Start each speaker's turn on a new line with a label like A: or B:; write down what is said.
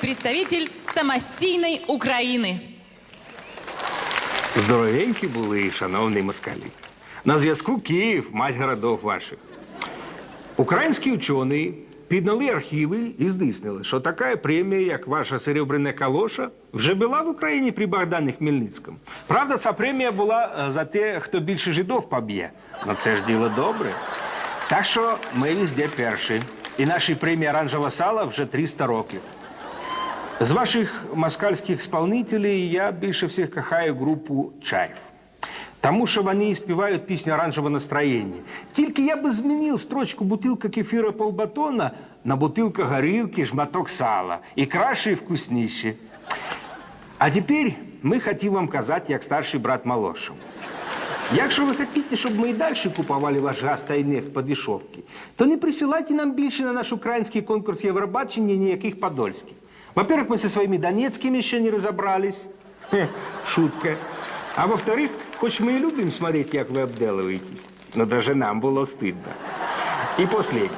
A: представитель самостийной Украины.
B: Здоровенькі були, шановні москалі. На зв'язку Київ, мать городов ваших. Українські вчені підняли архіви і здійснили, що така премія, як ваша серебряна калоша, вже була в Україні при Богдані Хмельницькому. Правда, ця премія була е, за те, хто більше жидов поб'є. Ну це ж діло добре. Так що ми везде перші. І нашій премії оранжева сала вже 300 років. З ваших москальських исполнителей я більше всіх кохаю групу Чаїв. Тому що вони співають пісню оранжеве настроєння. Тільки я би змінив строчку бутилка кефіра полбатона на бутилка горілки, шматок сала. І краще, і вкусніше. А тепер ми хотів вам казати, як старший брат молодшому. Якщо ви хочете, щоб ми і далі купували ваш газ та й нефть по дешевці, то не присилайте нам більше на наш український конкурс Євробачення ніяких подольських. Во-первых, мы со своими донецкими еще не разобрались. Шутка. А во-вторых, хоть мы и любим смотреть, как вы обделываетесь, но даже нам было стыдно. И последнее.